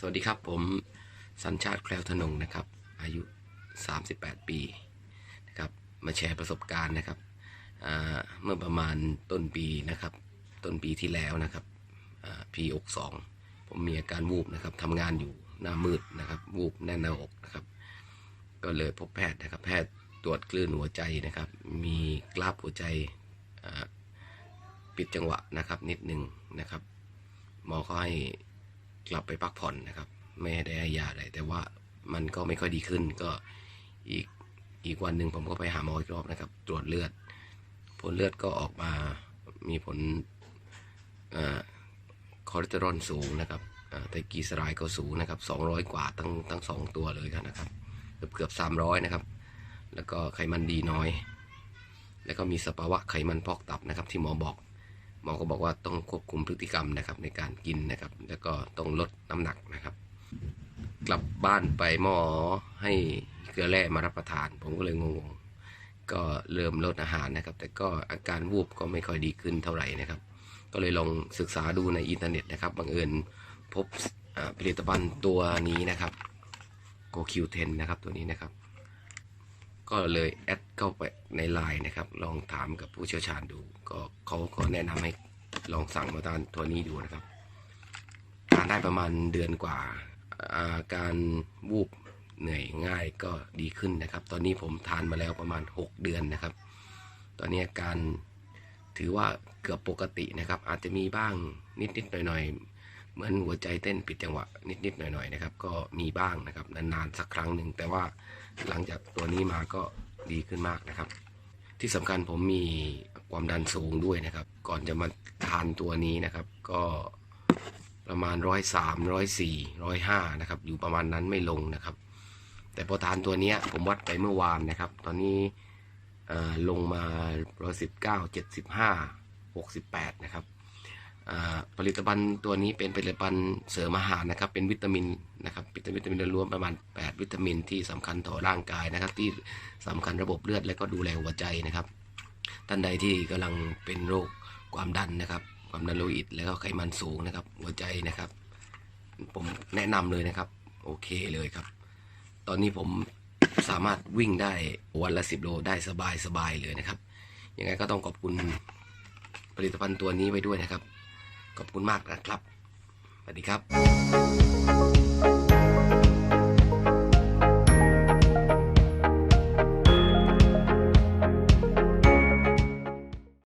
สวัสดีครับผมสัญชาติแคล้วธนงนะครับ อายุ 38 ปีนะครับมาแชร์ประสบการณ์นะครับเมื่อประมาณต้นปีนะครับ ต้นปีที่แล้วนะครับพีอกสองผมมีอาการวูบนะครับทำงานอยู่หน้ามืดนะครับ วูบแน่นหน้าอกนะครับ ก็เลยพบแพทย์นะครับ แพทย์ตรวจคลื่นหัวใจนะครับ มีกราบหัวใจปิดจังหวะนะครับนิดหนึ่งนะครับหมอก็ให้ กลับไปพักผ่อนนะครับ ไม่ได้ให้ยาอะไรแต่ว่ามันก็ไม่ค่อยดีขึ้น ก็อีกอีกวันหนึ่งผมก็ไปหาหมออีกรอบนะครับ ตรวจเลือด ผลเลือดก็ออกมามีผลอคอเลสเตอรอลสูงนะครับไตรกลีเซอไรด์ก็สูงนะครับ 200 กว่าทั้งทั้งสองตัวเลยกันนะครับ เกือบเกือบ300 นะครับ แล้วก็ไขมันดีน้อย แล้วก็มีสภาวะไขมันพอกตับนะครับ ที่หมอบอก มอก็บอกว่าต้องควบคุมพฤติกรรมนะครับในการกินนะครับ แล้วก็ต้องลดน้ำหนักนะครับ กลับบ้านไปหมอให้เกลือแร่มารับประทาน ผมก็เลยงงก็เริ่มลดอาหารนะครับ แต่ก็อาการวูบก็ไม่ค่อยดีขึ้นเท่าไหร่นะครับ ก็เลยลองศึกษาดูในอินเทอร์เน็ตนะครับบังเอิญพบผลิตภัณฑ์ตัวนี้นะครับ g o q 1 0 นะครับตัวนี้นะครับ ก็เลยแอดเข้าไป ในไลน์นะครับ ลองถามกับผู้เชี่ยวชาญดู ก็เขาก็แนะนำให้ลองสั่งมาทานตัวนี้ดูนะครับทานได้ประมาณเดือนกว่า อาการวูบเหนื่อยง่ายก็ดีขึ้นนะครับ ตอนนี้ผมทานมาแล้วประมาณ 6 เดือนนะครับ ตอนนี้อาการถือว่าเกือบปกตินะครับ อาจจะมีบ้างนิดๆหน่อยๆเหมือนหัวใจเต้นผิดจังหวะนิดๆหน่อยๆนะครับ ก็มีบ้างนะครับนานๆสักครั้งหนึ่งแต่ว่าหลังจากตัวนี้มาก็ดีขึ้นมากนะครับ ที่สำคัญผมมีความดันสูงด้วยนะครับ ก่อนจะมาทานตัวนี้นะครับ ก็ประมาณร้อยสามร้อยสี่ร้อยห้านะครับ อยู่ประมาณนั้นไม่ลงนะครับ แต่พอทานตัวเนี้ยผมวัดไปเมื่อวานนะครับ ตอนนี้ลงมาร้อยสิบเก้าเจ็ดสิบห้าหกสิบแปดนะครับผลิตภัณฑ์ตัวนี้เป็นผลิตภัณฑ์เสริมอาหารนะครับ เป็นวิตามินนะครับ วิตามินวิตามินรวมประมาณ 8 วิตามินที่สำคัญต่อร่างกายนะครับ ที่สำคัญระบบเลือดและก็ดูแลหัวใจนะครับ ท่านใดที่กำลังเป็นโรคความดันนะครับ ความดันโลหิตแล้วก็ไขมันสูงนะครับ หัวใจนะครับ ผมแนะนำเลยนะครับ โอเคเลยครับ ตอนนี้ผมสามารถวิ่งได้วันละ 10 โลได้สบายสบายเลยนะครับ ยังไงก็ต้องขอบคุณผลิตภัณฑ์ตัวนี้ไว้ด้วยนะครับ ขอบคุณมากนะครับ สวัสดีครับ